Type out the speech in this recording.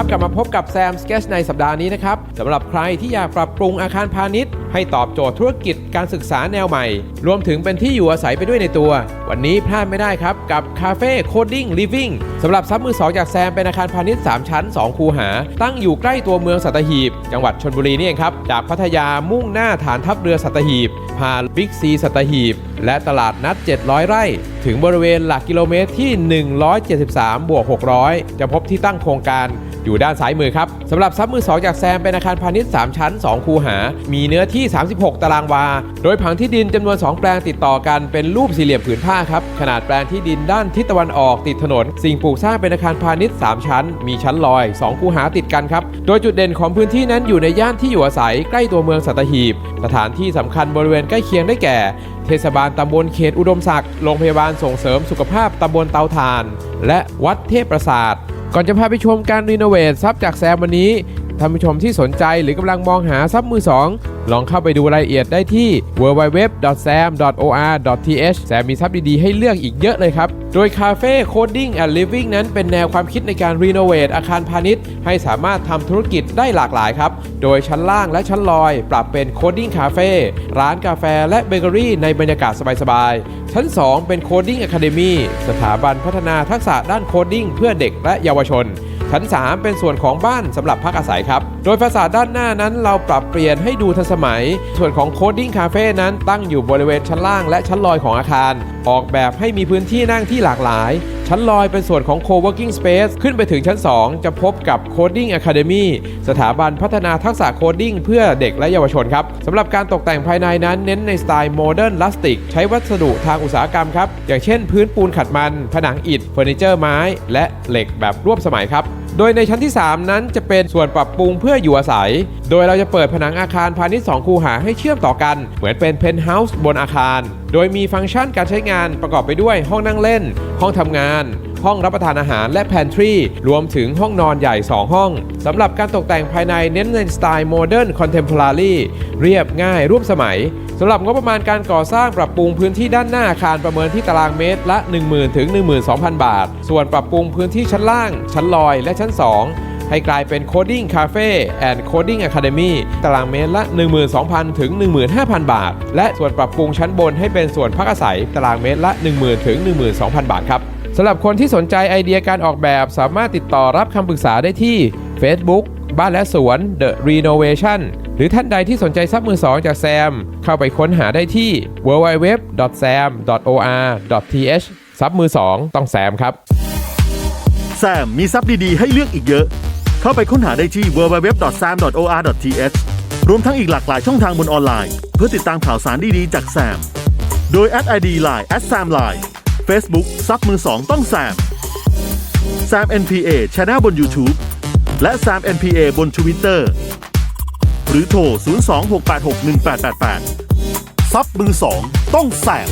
กลับมาพบกับแซมสเก t ในสัปดาห์นี้นะครับสำหรับใครที่อยากปรับปรุงอาคารพาณิชย์ให้ตอบโจทย์ธุรกิจการศึกษาแนวใหม่ รวมถึงเป็นที่อยู่อาศัยไปด้วยในตัว วันนี้พลาดไม่ได้ครับ กับคาเฟ่โคดดิ้งลิฟ i ิ g สำหรับซับมือ2จากแซมเป็นอาคารพาณิชย์ 3 ชั้น 2 คูหา ตั้งอยู่ใกล้ตัวเมืองสัตหีบ จังหวัดชนบุรีนี่เองครับ จากพัทยามุ่งหน้าฐานทัพเรือสัตหีบผ่านบิ๊กซีสัตหีบ และตลาดนัด 700 ไร่ ถึงบริเวณหลักกิโลเมตรที่ 173 บวก 600 จะพบที่ตั้งโครงการอยู่ด้านซ้ายมือครับสำหรับซับมือ2จากแซมเป็นอาคารพาณิชย์ 3 ชั้น 2 คูหา มีเนื้อที่ที่ 36 ตารางวา โดยผังที่ดินจำนวน 2 แปลงติดต่อกันเป็นรูปสี่เหลี่ยมผืนผ้าครับ ขนาดแปลงที่ดินด้านทิศตะวันออกติดถนน สิ่งปลูกสร้างเป็นอาคารพาณิชย์ 3 ชั้น มีชั้นลอย 2 คูหาติดกันครับ โดยจุดเด่นของพื้นที่นั้นอยู่ในย่านที่อยู่อาศัยใกล้ตัวเมืองสัตหีบ สถานที่สำคัญบริเวณใกล้เคียงได้แก่ เทศบาลตำบลเขตอุดมศักดิ์ โรงพยาบาลส่งเสริมสุขภาพตำบลเตาถ่าน และวัดเทพประสาทก่อนจะพาไปชมการรีโนเวทซับจากแซมวันนี้ ท่านผู้ชมที่สนใจหรือกำลังมองหาซับมือ2ลองเข้าไปดูรายละเอียดได้ที่ www.sam.or.th แซมมีซับดีๆ ให้เลือกอีกเยอะเลยครับ โดย Cafe Coding and Living นั้นเป็นแนวความคิดในการรีโนเวทอาคารพาณิชย์ ให้สามารถทำธุรกิจได้หลากหลายครับ โดยชั้นล่างและชั้นลอย ปรับเป็น Coding Cafe ร้านกาแฟและเบเกอรี่ในบรรยากาศสบายๆ ชั้น 2 เป็น Coding Academy สถาบันพัฒนาทักษะด้านโคดดิ้งเพื่อเด็กและเยาวชน ชั้น 3 เป็นส่วนของบ้านสำหรับพักอาศัยครับ โดยฟาสาดด้านหน้านั้นเราปรับเปลี่ยนให้ดูทันสมัย ส่วนของโคดดิ้งคาเฟ่นั้นตั้งอยู่บริเวณชั้นล่างและชั้นลอยของอาคาร ออกแบบให้มีพื้นที่นั่งที่หลากหลาย ชั้นลอยเป็นส่วนของ co-working space ขึ้นไปถึงชั้น 2 จะพบกับ Coding Academy สถาบันพัฒนาทักษะโคดดิ้งเพื่อเด็กและเยาวชนครับสำหรับการตกแต่งภายในนั้นเน้นในสไตล์โมเดิร์นลาสติกใช้วัสดุทางอุตสาหกรรมครับอย่างเช่น พื้นปูนขัดมัน ผนังอิฐเฟอร์นิเจอร์ไม้ และเหล็กแบบร่วมสมัยครับ โดยในชั้นที่ 3 นั้นจะเป็นส่วนปรับปรุงเพื่ออยู่อาศัย โดยเราจะเปิดผนังอาคารพาณิชย์2คูหาให้เชื่อมต่อกัน เหมือนเป็นเพนท์เฮาส์บนอาคาร โดยมีฟังก์ชันการใช้งานประกอบไปด้วยห้องนั่งเล่น ห้องทำงานห้องรับประทานอาหารและแพนทรีรวมถึงห้องนอนใหญ่ 2 ห้องสำหรับการตกแต่งภายในเน้นในสไตล์โมเดิร์นคอนเทมพอรารี เรียบง่ายร่วมสมัยสำหรับงบประมาณการก่อสร้างปรับปรุงพื้นที่ด้านหน้าอาคารประเมินที่ตารางเมตรละ 10,000ถึง12,000 บาท ส่วนปรับปรุงพื้นที่ชั้นล่าง ชั้นลอยและชั้น 2ให้กลายเป็น Coding Cafe and Coding Academy ตารางเมตรละ 12,000 ถึง 15,000 บาท และส่วนปรับปรุงชั้นบนให้เป็นส่วนพักอาศัย ตารางเมตรละ 10,000 ถึง 12,000 บาทครับสำหรับคนที่สนใจไอเดียการออกแบบสามารถติดต่อรับคำปรึกษาได้ที่ Facebook บ้านและสวน The Renovation หรือท่านใดที่สนใจซับมือ2จากแซม เข้าไปค้นหาได้ที่ www.sam.or.th ซับมือ2ต้องแซมครับ แซมมีซับดีๆ ให้เลือกอีกเยอะ เข้าไปค้นหาได้ที่ www.sam.or.th รวมทั้งอีกหลากหลายช่องทางบนออนไลน์ เพื่อติดตามข่าวสารดีๆ จากแซม โดยแอด ID Line แอด Sam Line Facebook ซับมือ2ต้องแซม Sam NPA Channel บน YouTube และ Sam NPA บน Twitter หรือโทร 026861888 ซับมือ 2 ต้องแสบ